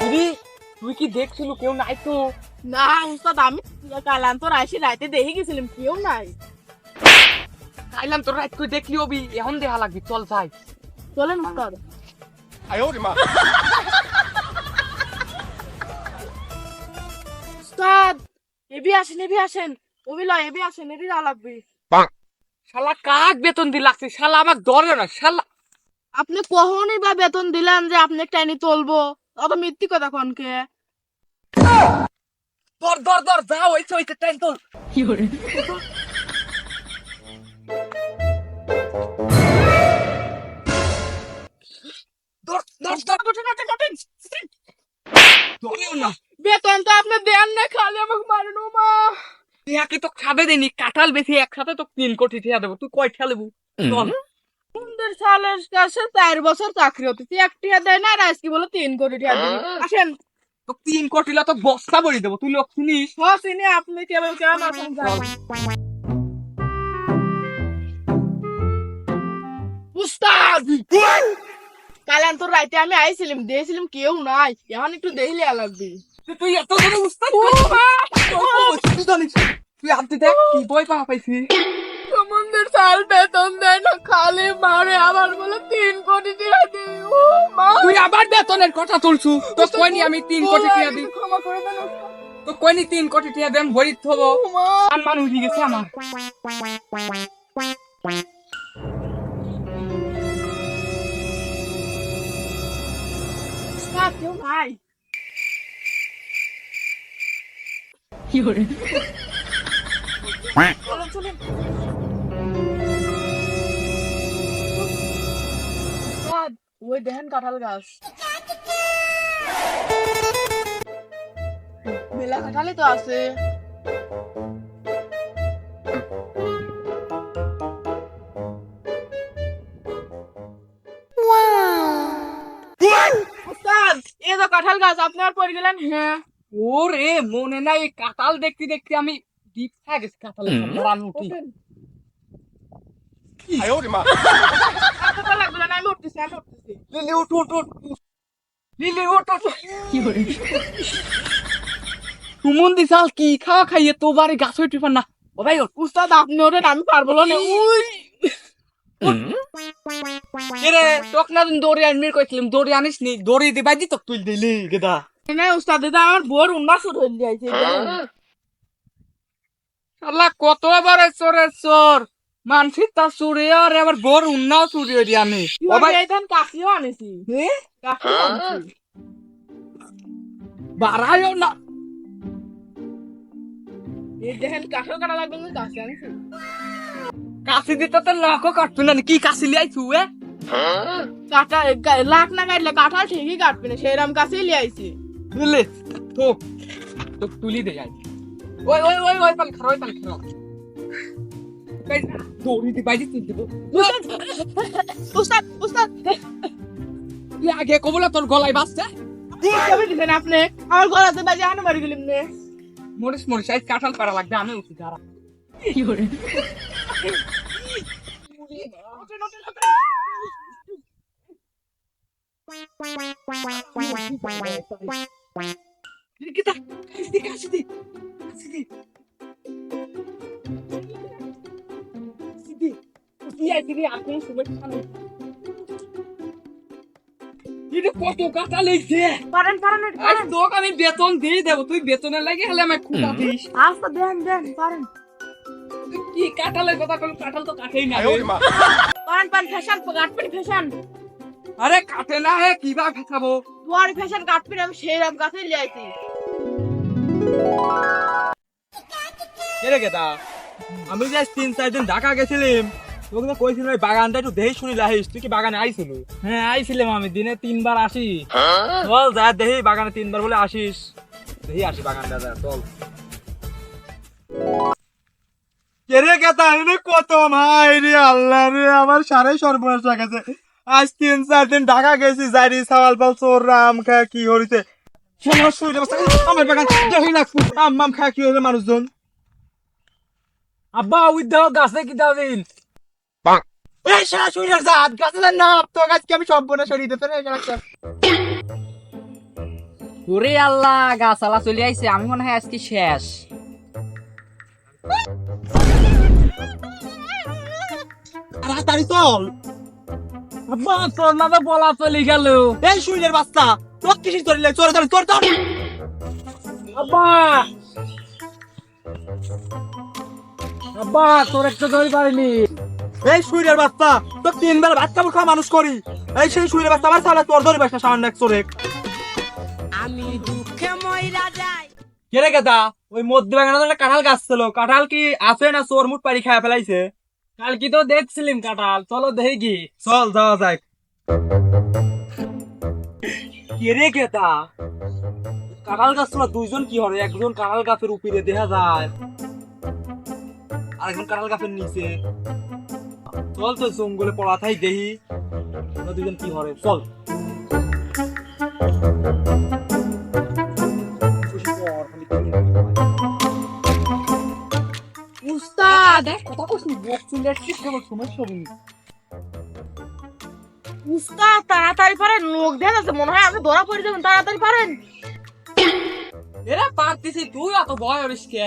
দিদি তুই কি দেখছিল? কেউ নাই তো। না উস্তাদ আমি কালান্তর আসি রাতে দেখে গেছিলাম কেউ নাই। কাইলাম তোর রাত তুই দেখলি অবি? এখন দেখা লাগবি চল যাই। চলেন উস্তাদ। আয় ওরে মা। উস্তাদ এবি আসেন এবি আসেন। অবি লয় এবি আসেন এবি যা লাগবি। শালা কাক বেতন দি শালা আমাকে ধরে না শালা। আপনি কখনই বা বেতন দিলেন যে আপনি টেনি চলবো। অত মিথ্যি কথা কনকে ধর ধর ধর যা হইছে হইছে টাইম তোল। ধরেও না। বেতন তো আপনি দেন না খালি আমাকে মারেন মা। টিয়াকে তো খাবে দেনি কাঁঠাল বেশি একসাথে তো তিন কোটি টিয়া দেবো। তুই কয় ঠেলবু চল। সুন্দর সালের কাছে চার বছর চাকরি হতে। এক টিয়া দেয় না আর আজকে বলে তিন কোটি টিয়া দিবি। আসেন। তো তিন কোটি তো বস্তা দেবো। তুই লোক হ চিনি। আপনি কেবল কেমন আছেন জানেন। উস্তাদ! কালান তোর রাইতে আমি আইছিলাম দিয়েছিলাম কেউ নাই। এখন একটু দেখলে লাগবে। তুই এত বড় উস্তাদ তুই আপনি দেখ কি বই পা পাইছি সমুদ্রের সাল বেতন দেয় না খালি মারে আবার বলে তিন কোটি টাকা দিই ও মা। তুই আবার বেতনের কথা তুলছু। তো কইনি আমি তিন কোটি টিয়া দিই ক্ষমা করে দেন তো কইনি তিন কোটি টিয়া দেন ভরি থবো। ও মা। উঠে গেছে আমার। উস্তাদ কেউ নাই। চলেন। ওই দেখেন কাঁঠাল গাছ। মেলা কাঁঠালই তো আছে। উস্তাদ তো কাঁঠাল গাছ আপনি আর পড়ে গেলেন? হ্যাঁ। ওরে মনে নাই কাঁঠাল দেখতে দেখতে আমি ডিপ গেছি কাঁঠালের মরান উঠি 呦 আমি উঠতেছি আমি উঠতেছি। লিলি উঠ উঠ উঠ লিলি উঠ উঠ তুমন দিছাল কি খাওয়া খাইয়ে তো বাড়ি গাছ হইতে পার না। ও ভাই উস্তাদ আপনি ওঠেন আমি পারব না। উই। রে তোক না দিন দৌড়ে আনমির কইছিলাম দৌড়ে আনিস নি দৌড়ে দিবাই দি তোক তুই দিলি গেদা। না উস্তাদ এটা আমার বোর উন্নাস হয়ে যাইছে আল্লাহ কত বার চোরে মানসি তা চুরে আর আবার বোর উন্নাও চুরি হয়ে আনি ও ভাই এইখান কাশিও আনিছি বাড়াইও না এই দেখেন কাশিও কাটা লাগবে না কাশি দিতে তো লাখও কাটতো না কি কাশি লিয়াইছু এ কাটা লাখ না কাটলে কাঁঠাল ঠিকই কাটবে না? সেইরকম কাছেই লিয়ে আইছি। বুঝলি তো তো তুলি দে যাই ওই ওই ওই ওই পাল খারো ওই পাল খারো গাইস দৌড়ি দি বাইজি তুই দেবো উস্তাদ উস্তাদ। তুই আগে কবলা তোর গলায় বাসছে কবে দিছেন আপনি? আমার গলাতে বাজে আনো মারি গেলিম নে। মরিস মরিস আজ কাঁঠাল পাড়া লাগবে আমি উঠি দাঁড়া। দিদি আমি বেতন দিয়ে দেবো তুই বেতনে লাগে হলে আমায় খুঁটা দিস। আচ্ছা দেন দেন পারেন। কি কাটালের কথা কোন কাটাল তো কাটেই না পারেন পারেন ফ্যাশন কাটপেন ফ্যাশন। আরে কাটে না হে কিবা ফেসাবো? তোমার ফ্যাশন কাটপেন আমি সেই রকম কাছে নিয়ে কে রে গেদা? আমি যে তিন চার দিন ঢাকা গেছিলাম তোকে তো কইছিল ওই বাগানটা একটু দেখে শুনি লাহিস। তুই কি বাগানে আইছিল? হ্যাঁ আইছিলাম আমি দিনে তিনবার আসি। চল যা দেখি বাগানে তিনবার বলে আসিস। দেখি আসি বাগানটা যা চল। কেরে গেতা এনে কত ভাই রে আল্লাহ রে আমার সারে সর্বনাশ হয়ে গেছে। আজ তিন চার দিন ঢাকা গেছি যাইরি সাওয়াল পাল চোর রাম খা কি হরিছে আমার বাগান দেখি না আম মাম খা কি হইছে মানুষজন। আব্বা ওই গাছে কি দিন? এই জাত গাছে না তো গাছ কি আমি সব সরিয়ে দিতে রে ওরে আল্লাহ গাছালা চলে আইছে আমি মনে হয় আজকে শেষ। তাড়াতাড়ি চল। আব্বা তোর না তো বলা চলে গেল। এই শুইলের বাচ্চা তোর কিসির ধরলে চোরে ধরে তোর ধর আব্বা। আব্বা তোর একটা ধরে পারিনি এই শুইলের বাচ্চা তো তিন বেলা ভাত কাপড় খাওয়া মানুষ করি। এই সেই শুইলের বাচ্চা আমার সামনে তোর ধরে বাসা সামান্য এক চোরে আমি দুঃখে যাই। কে রে গেদা? ওই মধ্যে বাগানে একটা কাঁঠাল গাছ ছিল। কাঁঠাল কি আছে না চোর মুট পারি খায় ফেলাইছে? কাল কি তো দেখছিলাম কাটাল চলো দেখি কি। চল যাওয়া যাক। কে রে গেদা? কাঁঠাল গাছ তোরা দুইজন কি হবে একজন কাঁঠাল গাছের উপরে দেখা যায় আর একজন কাঁঠাল গাছের নিচে। চল তো জঙ্গলে পড়া থাই দেখি। ওরা দুজন কি হবে? চল। উস্তাদ কথা কইছিস বক্সিলের ঠিক কেবল সমস্যা নেই উস্তাদ তাড়াতাড়ি পারেন লোক যাচ্ছে মনে হয় আপনি ধরা পড়ে যাবেন তাড়াতাড়ি পারেন। এরা পারতিছি তুই অত ভয় করিস কে?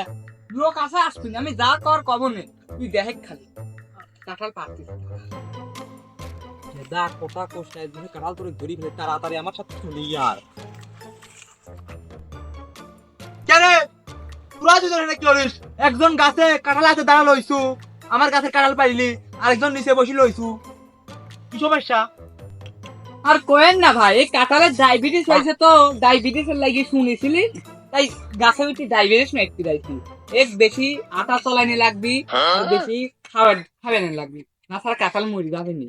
লোক আছে আসবি আমি যা কর কব নে তুই দেখ খালি। কাঁঠাল কথা কোষ কাঁঠাল তোরে ধরি ফেলে তাড়াতাড়ি আমার সাথে চলি আর কেরে তোরা দুজন এখানে কি করিস? একজন গাছে কাঁঠাল আছে দাঁড়া লইছু। আমার গাছে কাঁঠাল পাইলি আরেকজন নিচে বসি লইছু। কি সমস্যা? আর কোয়েন না ভাই এই কাঁঠালের ডায়াবেটিস হয়েছে তো ডায়াবেটিস এর লাগি শুনেছিলি? তাই গাছে উঠি ডায়াবেটিস মেটতে যাইছি। এক বেশি আটা চলাইনি লাগবি আর বেশি খাবার খাবেন লাগবি। না স্যার কাঁঠাল মরি যাবেনি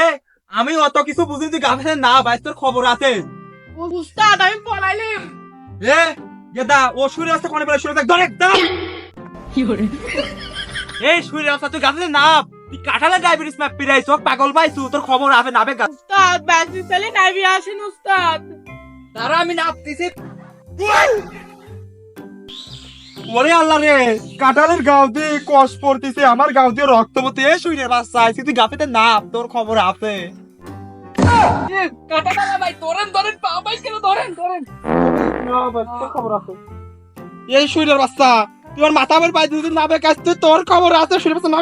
এ আমি অত কিছু বুঝি তুই গাছে না ভাই তোর খবর আছে? উস্তাদ আমি পলাইলাম। এ গেদা ও সুরে আসতে কোনে বলে? সুরে দেখ ধরে একদম এই সুরে আসতে তুই গাছে না। তুই কাঁঠালে ডায়াবেটিস ম্যাপ পিরাইছ পাগল পাইছু তোর খবর আছে না বে উস্তাদ ব্যাসি চালে নাইবি আসেন উস্তাদ। তারা আমি নাপতেছি ওরে আল্লাহ রে কাঁঠালের গাও দিয়ে কষ পড়তেছে আমার দিয়ে রক্ত পড়তে এ শুইরে বাচ্চা আইছি তুই গাফেতে না তোর খবর আছে। কাটা কাটা ভাই ধরেন ধরেন পা ভাই কেন ধরেন? ধরেন। তোর খবর আছে। এই বাচ্চা ওর মাথা বের পাই দিদি না বে কাছ তুই তোর খবর আছে বাচ্চা না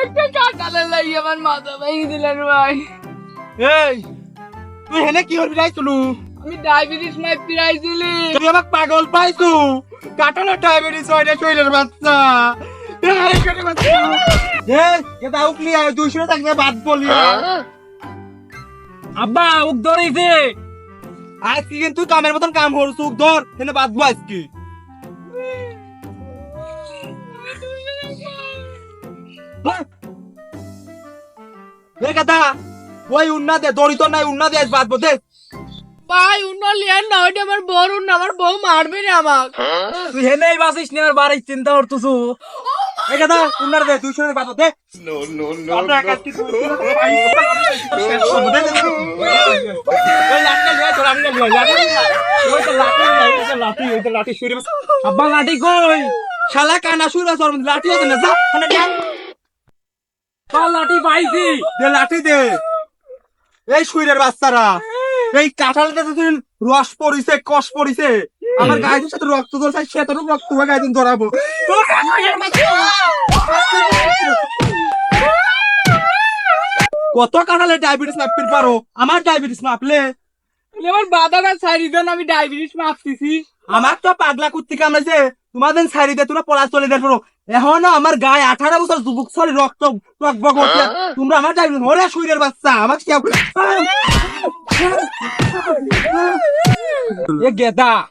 একটা কাকালে লাগি আমার মাথা ভেঙে দিলেন ভাই। এই তুই হেনে কি হবি আমি ডায়াবেটিস মাই পিরাইছিলি। তুই আমাক পাগল পাইছু? কাঁঠালের ডায়াবেটিস হয় না শুইরের বাচ্চা। আব্বা উক ধরেছে আজকে কিন্তু কামের মতন কাম করছু ধর হেনে বাদবো আজকে। কথা ওই উন্না দে দড়িত নাই উন্না দে আজ বাদবো দে। ভাই উন্ন লিয়ার না ওইটা আমার বড় উন্ন আমার বউ মারবে না আমাক। তুই হেনেই বাসিস নি আর বাড়ি চিন্তা করতেছু। এ কথা উন্নার দে তুই শুনে বাদবো দে। নো নো নো আপনার কাছে কি ওই লাঠি লিয়ে তোর আমি লিয়ে লাঠি ওই তো লাঠি ওই তো লাঠি ওই তো লাঠি শুইরে আব্বা লাঠি কই? শালা কানা শুইরা লাঠি আছে না যা যা। কাল লাঠি পাইছি। দে লাঠি দে। এই শুইরের বাচ্চারা এই কাঁঠালটা তো রস পড়িছে কষ পড়িছে আমার গায়ের সাথে রক্ত ধরছে সে তোর রক্ত হয়ে গায়ে ধরাবো। কত কাঁঠালে ডায়াবেটিস মাপির পারো? আমার ডায়াবেটিস মাপলে? আমার বাদাটা ছাড়ি দেন আমি ডায়াবেটিস মাপতেছি। আমার তো পাগলা কুত্তি কামড়েছে তোমাদের ছাড়ি দে তোমরা পড়া চলে দেয় এখন আমার গায়ে আঠারো বছর যুবক সরি রক্ত হ্যাঁ? তোমরা আমার যাই ওরে শরীরের বাচ্চা আমার এ গেদা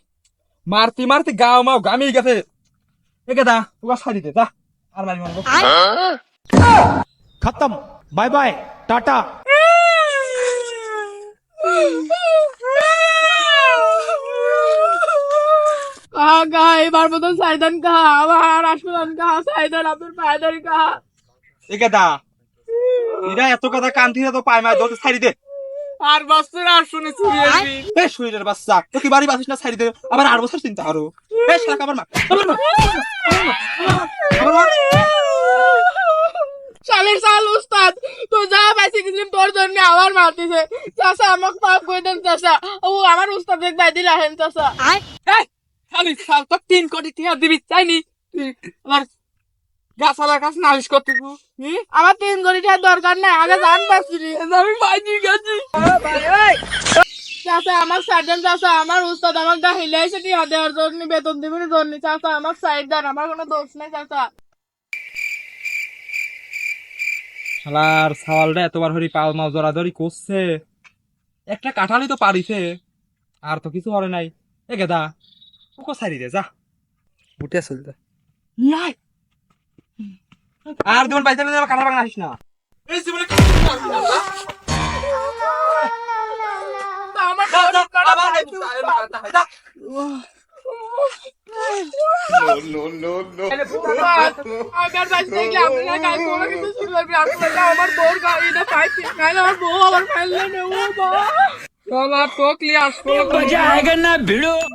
মারতে মারতে গাও মাও গামি গেছে। এ গেদা তোকে সারি দে যা। আর মারি মারবো হ্যাঁ? খতম। Bye bye tata. কাহা কাহা এবার মতন সাইদান কাহা আমার হাসপাতাল কাহা সাইদান আপনার পায়দারি কাহা এ গেদা এরা এত কথা কান থেকে তো পায় মায় দোতে ছাড়ি দে। আর বছর আর শুনেছি এ শুইরের বাচ্চা তো কি বাড়ি বাসিস না ছাড়ি দে আবার আর বছর চিন্তা আরও এ শালা আবার মা আবার আবার উস্তাদ তো যা পাইছি ওর জন্য আমার মারতেছে। চাচা আমাকে মাফ করে দেন চাচা। ও আমার উস্তাদ দেখ বাই দিলে আহেন চাচা এই, তো তিন কোটি টিয়া দিবি চাইনি আমার গাছালার কাছে নালিশ করতেছ হুম? আমার তিন কোটি টাকার দরকার নাই, আগে জান পাচ্ছি আমি বাইজি গেছি। আমার আমার উস্তাদ আমার গা হিলে এসে টিয়া, দেওয়ার জন্য, বেতন দিবেন জন্য। চাচা, আমার সাইড আমার কোনো দোষ নেই, চাচা। শালার এতবার হরি পাল জড়াধরি করছে। একটা কাঁঠালি তো পারিছে, আর তো কিছু হরে নাই। এ গেদা ওকে সারি দে যা। উঠে চলতে নাই। আর জীবন পাইতে গেলে কাঁঠাল বাগান আসিস না। এই জীবনে আমার বাড়ি থেকে আমি না কোনো কিছু না আসলে আমার আমার বউ আবার ফেললে তো ক্লিয়ার